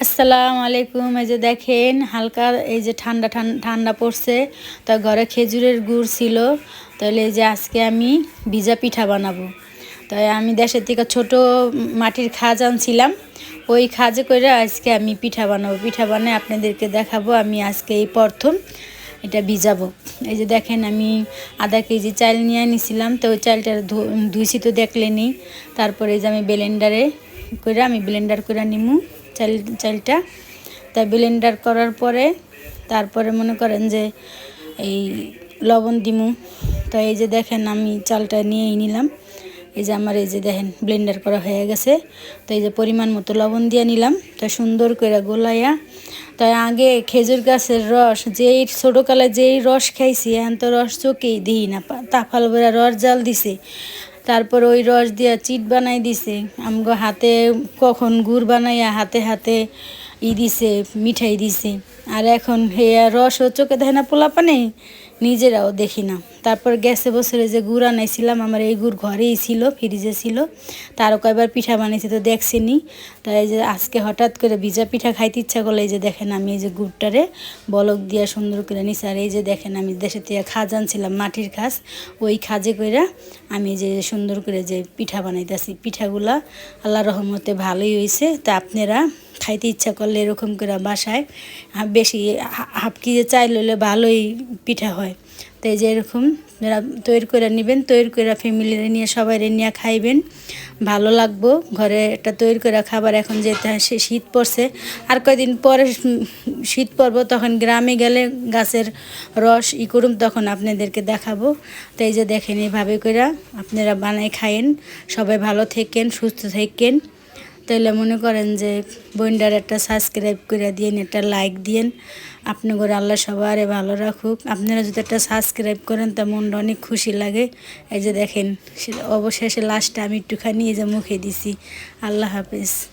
আসসালামু আলাইকুম। এই যে দেখেন, হালকা এই যে ঠান্ডা ঠান্ডা পড়ছে। তো ঘরে খেজুরের গুড় ছিল। তাহলে এই যে আজকে আমি ভিজা পিঠা বানাবো। তাই আমি দেশের থেকে ছোট মাটির খাজ আনছিলাম। ওই খাজে করে আজকে আমি পিঠা বানাবো। পিঠা বানাই আপনাদেরকে দেখাবো আমি আজকে এই প্রথম এটা ভিজাবো। এই যে দেখেন, আমি আধা কেজি চাল নিয়ে নিছিলাম তো ওই চালটা ধুইছি তো দেখলেনি। তারপরে যে আমি ব্লেন্ডারে করে, আমি ব্লেন্ডার করে নিমু। চাল চালটা তা ব্লেন্ডার করার পরে তারপরে মনে করেন যে এই লবণ দিমু। তো এই যে দেখেন আমি চালটা নিয়েই নিলাম। এই যে আমার এই যে দেখেন ব্লেন্ডার করা হয়ে গেছে। তো এই যে পরিমাণ মতো লবণ দিয়ে নিলাম। তো সুন্দর করে গোলাইয়া তাই আগে খেজুর গাছের রস, যেই ছোটোকালে যেই রস খাইছি এখন তো রস চোখেই দিই না তাফাল বেড়া রস জাল দিছে। তারপর ওই রস দিয়া চিট বানাই দিছে। আমগো হাতে কখন গুড় বানাইয়া হাতে হাতে ই দিছে, মিঠাই দিছে। আর এখন হেয়া রস ও চোখে দেয় না পোলাপানে? নিজেরাও দেখি না। তারপর গ্যাসে বছরে যে গুড় আনাইছিলাম, আমার এই গুড় ঘরেই ছিল ফ্রিজে ছিল। তারও কয়বার পিঠা বানিয়েছি তো দেখছিনি। তাই যে আজকে হঠাৎ করে ভিজা পিঠা খাইতে ইচ্ছা করলে, এই যে দেখেন আমি এই যে গুড়টারে বলক দিয়া সুন্দর করে নিছি। আর এই যে দেখেন আমি দেশে থেকে খাজ আনছিলাম, মাটির খাজ। ওই খাজে কইরা আমি যে সুন্দর করে যে পিঠা বানাইতেছি। পিঠাগুলা আল্লাহ রহমতে ভালোই হয়েছে তা আপনারা খাইতে ইচ্ছা করলে এরকম করে বাসায় বেশি হাফ কেজি চাই লইলে ভালোই পিঠা হয়। তো এই যে এরকম তৈরি করে নেবেন, তৈরি করে ফ্যামিলিরে নিয়ে সবাই নিয়ে খাইবেন। ভালো লাগবো, ঘরে একটা তৈরি করে খাবার এখন যেতে হয় সে শীত পড়ছে। আর কয়দিন পরে শীত পড়ব, তখন গ্রামে গেলে গাছের রস ই করুম, তখন আপনাদেরকে দেখাবো। তো এই যে দেখেন, এইভাবে করে আপনারা বানাই খায়েন। সবাই ভালো থাকেন, সুস্থ থাকেন। তাইলে মনে করেন যে বইন্ডার একটা সাবস্ক্রাইব করে দিয়েন, একটা লাইক দিয়েন। আপনি করে আল্লাহ সবারে ভালো রাখুক। আপনারা যদি একটা সাবস্ক্রাইব করেন, তা মনটা অনেক খুশি লাগে। এই যে দেখেন অবশেষে লাস্টটা আমি একটুখানি এই যে মুখে দিছি। আল্লাহ হাফেজ।